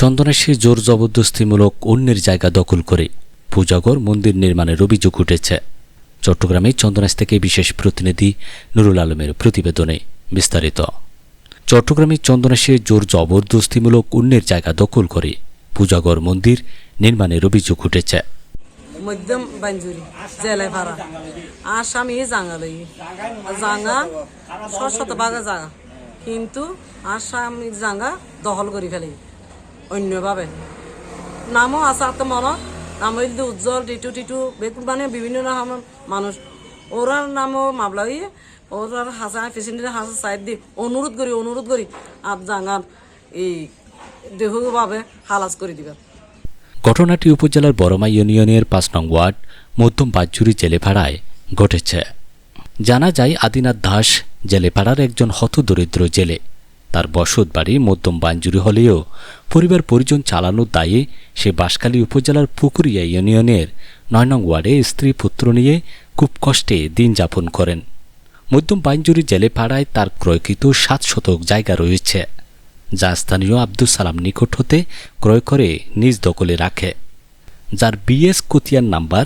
চন্দনাশী জোর জবরদস্তিমূলক অন্যের জায়গা দখল করে। পূজাগর মন্দির নির্মাণের অভিযোগ উঠেছে। চট্টগ্রামে চন্দনাশ থেকে বিশেষ প্রতিনিধি নুরুল আলমের প্রতিবেদনে বিস্তারিত। চট্টগ্রামে চন্দনাশে জোর জবরদস্তিমূলক অন্যের জায়গা দখল করে পূজাগর মন্দির নির্মাণের অভিযোগ উঠেছে। মধ্যম বাঞ্জুরি জেলে ভাড়া। আসামি জাঙ্গা লই জাঙ্গা ছ শত ভাগে জাগা কিন্তু আসামি জাঙ্গা দখল করে ফেলে। অন্যভাবে নামও আছে মনত নাম উজ্জ্বল, টিটু টিটু মানে বিভিন্ন রকমের মানুষ। ওরার নামও মামলা হইয়ে ওরার হাসা পেশেন্টের হাসা সাইড দিয়ে অনুরোধ করি অনুরোধ করি আর জাঙ্গার এই দেহভাবে হালাস করে দিবা। ঘটনাটি উপজেলার বড়মা ইউনিয়নের পাঁচ নং ওয়ার্ড, মধ্যম বাজুরি জেলেপাড়ায় ঘটেছে। জানা যায়, আদিনাথ দাস জেলেপাড়ার একজন হতদরিদ্র জেলে। তার বসত বাড়ি মধ্যম বাঞ্জুরি হলেও পরিবার পরিজন চালানোর দায়ে সে বাঁশখালী উপজেলার পুকুরিয়া ইউনিয়নের নয় নং ওয়ার্ডে স্ত্রী পুত্র নিয়ে খুব কষ্টে দিন যাপন করেন। মধ্যম বাঞ্জুরি জেলেপাড়ায় তার ক্রয়কৃত সাত শতক জায়গা রয়েছে, যা স্থানীয় আব্দুল সালাম নিকট হতে ক্রয় করে নিজ দখলে রাখে। যার বিএস কুতিয়ার নাম্বার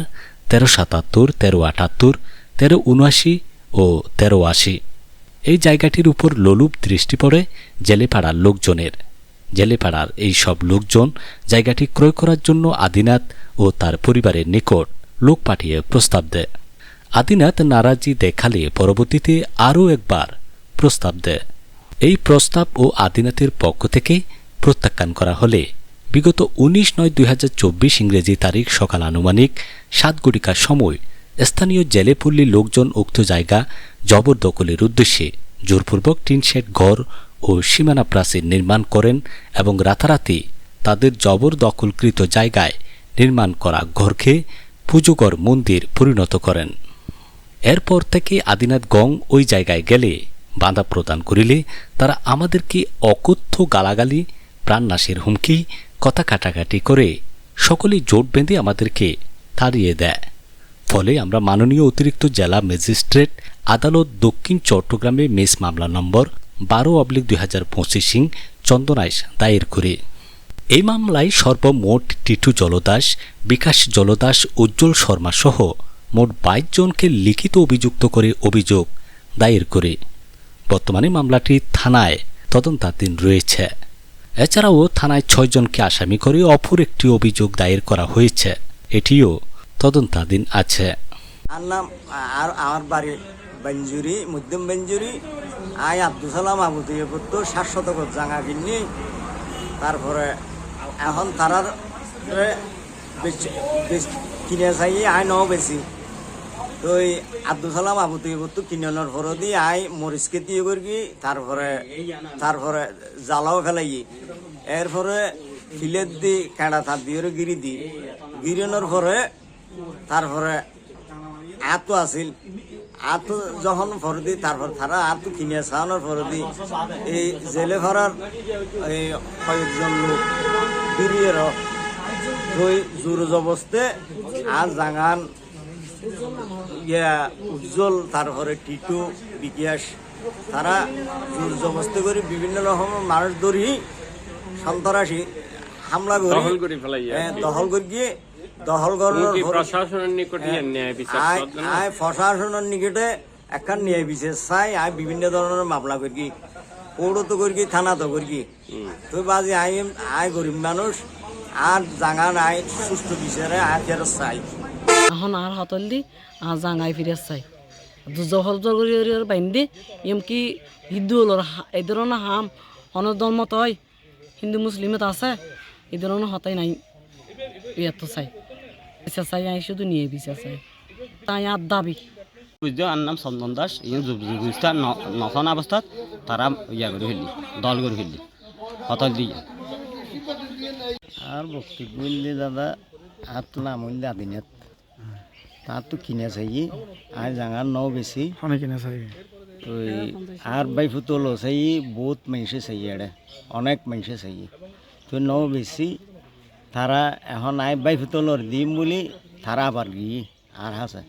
তেরো সাতাত্তর, তেরো আটাত্তর, তেরো উনআশি ও তেরো আশি। এই জায়গাটির উপর লোলুপ দৃষ্টি পড়ে জেলেপাড়ার লোকজনের। জেলেপাড়ার এই সব লোকজন জায়গাটি ক্রয় করার জন্য আদিনাথ ও তার পরিবারের নিকট লোক পাঠিয়ে প্রস্তাব দেয়। আদিনাথ নারাজি দেখালে পরবর্তীতে আরও একবার প্রস্তাব দেয়। এই প্রস্তাব ও আদিনাথের পক্ষ থেকে প্রত্যাখ্যান করা হলে বিগত উনিশ নয় দুই ইংরেজি তারিখ সকাল আনুমানিক সাত ঘটিকার সময় স্থানীয় জেলেপল্লী লোকজন উক্ত জায়গা জবরদখলের উদ্দেশ্যে জোরপূর্বক টিনশেড ঘর ও সীমানা প্রাচীর নির্মাণ করেন এবং রাতারাতি তাদের জবরদখলকৃত জায়গায় নির্মাণ করা ঘরকে পুজোগর মন্দির পরিণত করেন। এরপর থেকে আদিনাথ গং ওই জায়গায় গেলে বাঁধা প্রদান করিলে তারা আমাদেরকে অকথ্য গালাগালি, প্রাণনাশের হুমকি, কথা কাটাকাটি করে সকলেই জোট বেঁধে আমাদেরকে তাড়িয়ে দেয়। ফলে আমরা মাননীয় অতিরিক্ত জেলা ম্যাজিস্ট্রেট আদালত দক্ষিণ চট্টগ্রামে মেস মামলা নম্বর বারো অবলিক দুই হাজার পঁচিশিং চন্দনাইশ দায়ের করে। এই মামলায় সর্বমোট টিটু জলদাস, বিকাশ জলদাস, উজ্জ্বল শর্মা সহ মোট বাইশ জনকে লিখিত অভিযুক্ত করে অভিযোগ দায়ের করে। বর্তমানে মামলাটি থানায় তদন্তাধীন রয়েছে। এছাড়াও থানায় ছয়জনকে আসামি করে অপর একটি অভিযোগ দায়ের করা হয়েছে। এটিও তদন্তাধীন আছে। আর নাম আর আমার বাড়ি বেঞ্জুরি, মধ্যম বেঞ্জুরি। আই আব্দুল সালাম, আবু দিয়ে সাত শতক জাঙা কিনি তারপরে এখন তারার কিনে চাই, আই নও বেশি তো এই আব্দুল সালাম, আবু দিয়ে করতো কিনানোর পরে দিয়ে আই মরিচকে দিয়ে করি তারপরে তারপরে জ্বালাও ফেলাই এরপরে ফিলের দি, কাঁড়া তার দিয়ে গিরি দি। গিরানোর পরে তারপরে আতো আছিল। আতো যখন ফরদি তারপর তারা আতো কিনে চাওয়ানোর ফরদি এই জেলে ভরার এই কয়েকজন লোক বেরিয়ে ওই জোর জবস্তে আর জাঙান ইয়া উজ্জ্বল তারপরে টিটু বিকাশ তারা জোর জবস্তে করে বিভিন্ন রকমের মানুষ ধরি সন্ত্রাসী হামলা করে হ্যাঁ, দখল করে গিয়ে দখল করার প্রশাসনের নিকটে ন্যায় বিচার আয় প্রশাসনের নিকটে একখান নিয়ে বিশেষ চাই আয় বিভিন্ন ধরনের মামলা করি পৌর তো করি থানা তো করি তো বাজি আই আয় গরিব মানুষ আর জাঙান আয় সুস্থ বিচারে আয় ফেরত চাই। এখন আর হাতল দি আর জাঙাই ফিরে চাই। জহল জগর বাইন্দি এমকি হিন্দু হলোর এই ধরনের হাম অনেক ধর্মত হয় হিন্দু মুসলিমত আছে এই ধরনের হতাই নাই ইয়াত চাই। বিচার চাই আই শুধু নিয়ে বিচার চাই। তাই আর দাবি। বুঝছ আর নাম চন্দন দাস ইয়ে বুঝতে নথন অবস্থাত তারা ইয়া করে ফেললি দল করে ফেললি হতল দিয়ে আর ভক্তি করলে দাদা আর তো নাম হইলে আদিনত তার তো কিনে চাই আর জাঙার নও বেশি অনেক কিনে চাই। তো আর বাই ফুতল চাই বহুত মানুষে চাই এড়ে অনেক মানুষে চাই। তো ন বেশি তারা এখন আই বাই ফুতলর দিম বলি তারা আবার গিয়ে আর হাসে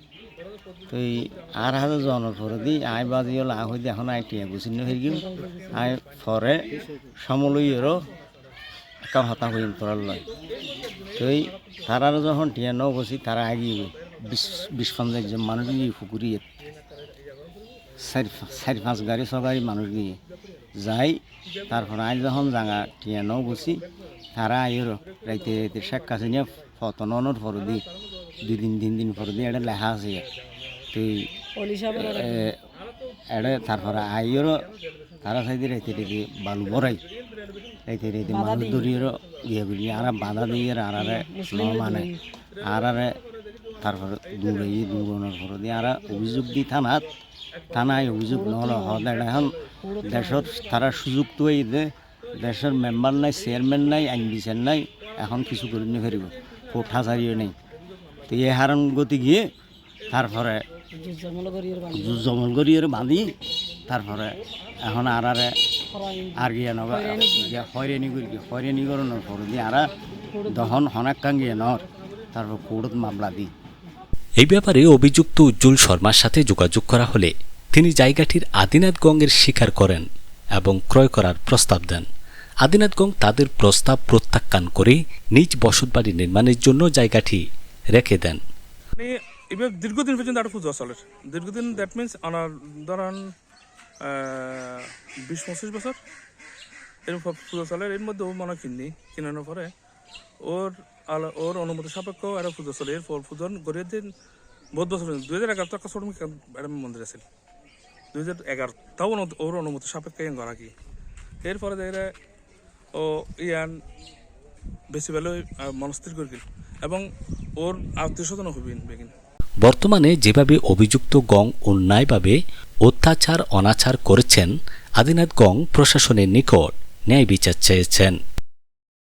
তো এই আর হাজার জনের পরে দি আই বাজি হল আহ এখন আই টিয়া গুছিন্ন হয়ে গেল। আই পরে সমলইয়েরও কাম হতা হইম তোরার লয়। তো এই তারার যখন টিয়া ন বসি তারা আগিয়ে বিশ বিশ পঞ্চাশ জন মানুষ গিয়ে ফুকুরিয়ে চারি চারি পাঁচ গাড়ি ছ গাড়ি মানুষ গিয়ে যাই তারপর আজ যখন জাঙা টিয়া ন বসি তারা আইর রাইতে রাইতে শেখ কাছে ফতনর ফর দি দুই দিন তিন দিন ফর দি এটা লেখা আছে তো এটা তারপরে আইর তারা সাইডে রাইতে রাইতে বালু বড়াই রাইতে রাইতে মানুষ দরিয়ের ইয়ে করি আর বাধা দিয়ে আর আরে মানে আর আরে তারপরে দূরে দূরণের পর দিয়ে আর অভিযোগ দি থানাত থানায় অভিযোগ নহলে হদ এখন দেশের তারা সুযোগ তো এই দেশের মেম্বার নাই, চেয়ারম্যান নাই, আইন বিচার নাই, এখন কিছু করে নিয়ে ফেরিব। কোর্ট হাজারিও নেই। তো এই হারণ গতি গিয়ে তারপরে জমল আর বাঁধি তারপরে এখন আর আরে আর গিয়ে নগর হয়রানি করি হয়রানি করানোর পর দিয়ে আর দহন হনাক্কাং গিয়ে নর তারপর কোর্টত মামলা দিই এই ব্যাপারে অভিযুক্ত উজ্জ্বল শর্মার সাথে যোগাযোগ করা হলে তিনি জায়গাটির আদিনাথ গঙ্গের স্বীকার করেন এবং ক্রয় করার প্রস্তাব দেন। আদিনাথ গং তাদের প্রস্তাব প্রত্যাখ্যান করে নিজ বসতবাড়ি নির্মাণের জন্য জায়গাটি রেখে দেন। মানে দীর্ঘদিন পর্যন্ত একটা পুজো চলে। দীর্ঘদিন দ্যাট মিনস আমার ধরেন বিশ পঁচিশ বছর এরকম পুজো চলে। এর মধ্যে ও মনে কিনি কিনানোর পরে ওর ওর অনুমতি সাপেক্ষ একটা পুজো চলে। এরপর পুজো গড়িয়ে দিন, বহুত বছর দুই হাজার এগারো একটা ছোট মন্দির আছে দুই হাজার এগারো তাও ওর অনুমতি সাপেক্ষে করা কি। এরপরে দেখে ও ইয়ান বেশি ভালো মনস্থির করে এবং ওর আত্মীয় হবিন, বেগিন। বর্তমানে যেভাবে অভিযুক্ত গং অন্যায়ভাবে অত্যাচার, অনাচার করেছেন, আদিনাথ গং প্রশাসনের নিকট ন্যায় বিচার চেয়েছেন।